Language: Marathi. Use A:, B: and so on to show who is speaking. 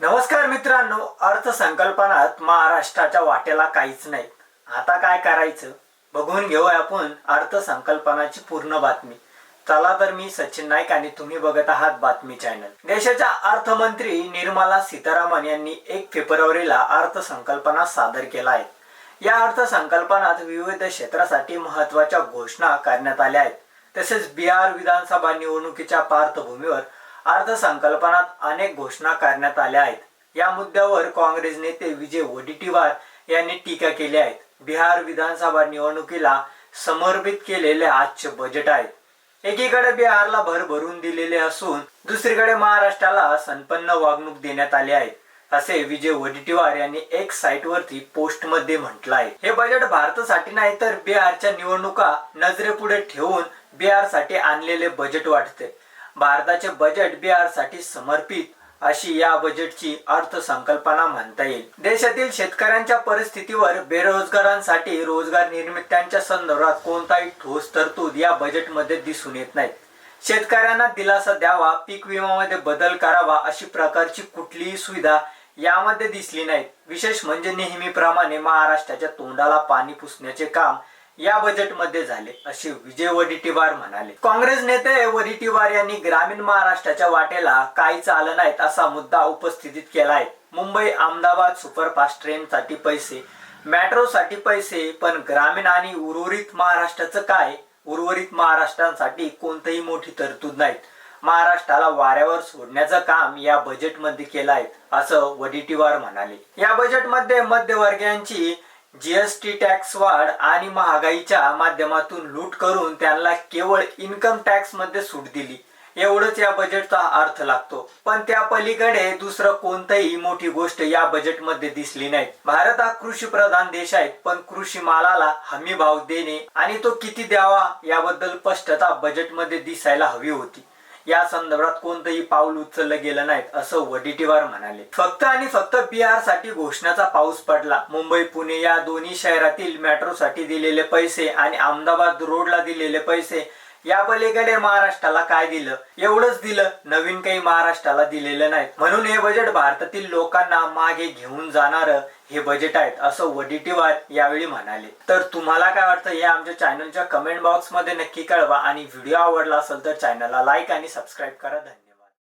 A: नमस्कार मित्रांनो अर्थसंकल्पनात महाराष्ट्राच्या वाट्याला काहीच नाही. आता काय करायचं? बघून घेऊया आपण अर्थसंकल्पनाची पूर्ण बातमी. चला तर मी सचिन नाईक आणि तुम्ही बघत आहात बातमी चॅनल. देशाच्या अर्थमंत्री निर्मला सीतारामन यांनी एक फेब्रुवारीला अर्थसंकल्पना सादर केला आहे. या अर्थसंकल्पनात विविध क्षेत्रासाठी महत्त्वाच्या घोषणा करण्यात आल्या आहेत. तसेच बिहार विधानसभा निवडणुकीच्या पार्श्वभूमीवर अर्थसंकल्पनात अनेक घोषणा करण्यात आल्या आहेत. या मुद्द्यावर काँग्रेस नेते विजय वडेट्टीवार यांनी टीका केली आहे. बिहार विधानसभा निवडणुकीला समर्पित केलेले आजचे बजेट आहे. एकीकडे बिहारला भरभरून दिलेले असून दुसरीकडे महाराष्ट्राला संपन्न वागणूक देण्यात आली आहे असे विजय वडेट्टीवार यांनी एक साईट वरती पोस्टमध्ये म्हटलं आहे. हे बजेट भारतासाठी नाही तर बिहारच्या निवडणुका नजरेपुढे ठेवून बिहारसाठी आणलेले बजेट वाटते. भारताचे बजेट बिहारसाठी समर्पित अशी या बजेटची अर्थसंकल्पना म्हणता येईल. देशातील शेतकऱ्यांच्या परिस्थितीवर बेरोजगारांसाठी रोजगार निर्मित्यांच्या संदर्भात कोणताही ठोस तरतूद या बजेटमध्ये दिसून येत नाही. शेतकऱ्यांना दिलासा द्यावा पीक विमामध्ये बदल करावा अशी प्रकारची कुठलीही सुविधा यामध्ये दिसली नाही विशेष म्हणजे नेहमीप्रमाणे महाराष्ट्राच्या तोंडाला पाणी पुसण्याचे काम या बजेटमध्ये झाले असे विजय वडेट्टीवार म्हणाले. काँग्रेस नेते वडेट्टीवार यांनी ग्रामीण महाराष्ट्राच्या वाटेला काहीच आलं नाहीत असा मुद्दा उपस्थितीत केला आहे मुंबई अहमदाबाद सुपरफास्ट ट्रेनसाठी पैसे मेट्रोसाठी पैसे पण ग्रामीण आणि उर्वरित महाराष्ट्राचं काय? उर्वरित महाराष्ट्रांसाठी कोणतीही मोठी तरतूद नाहीत. महाराष्ट्राला वाऱ्यावर सोडण्याचं काम या बजेटमध्ये केलं आहे असं वडेट्टीवार म्हणाले. या बजेटमध्ये मध्यवर्गीयांची जीएसटी टॅक्स वाढ आणि महागाईच्या माध्यमातून लूट करून त्यांना केवळ इन्कम टॅक्समध्ये सूट दिली. एवढंच या बजेटचा अर्थ लागतो. पण त्या पलीकडे दुसरं कोणतंही मोठी गोष्ट या बजेटमध्ये दिसली नाही. भारत हा कृषी प्रधान देश आहे पण कृषी मालाला हमी भाव देणे आणि तो किती द्यावा याबद्दल स्पष्टता बजेटमध्ये दिसायला हवी होती. या संदर्भात कोणतंही पाऊल उचललं गेलं नाही असं वडेट्टीवार म्हणाले. फक्त आणि फक्त बिहारसाठी घोषणाचा पाऊस पडला. मुंबई पुणे या दोन्ही शहरातील मेट्रोसाठी दिलेले पैसे आणि अहमदाबाद रोडला दिलेले पैसे या पलीकडे महाराष्ट्राला काय दिलं? एवढंच दिलं. नवीन काही महाराष्ट्राला दिलेलं नाही. म्हणून हे बजेट भारतातील लोकांना मागे घेऊन जाणार हे बजेट आहेत असं वडेट्टीवार यावेळी म्हणाले. तर तुम्हाला काय वाटतं? हे आमच्या चॅनलच्या कमेंट बॉक्समध्ये नक्की कळवा. आणि व्हिडिओ आवडला असेल तर चॅनलला लाईक आणि सबस्क्राईब करा. धन्यवाद.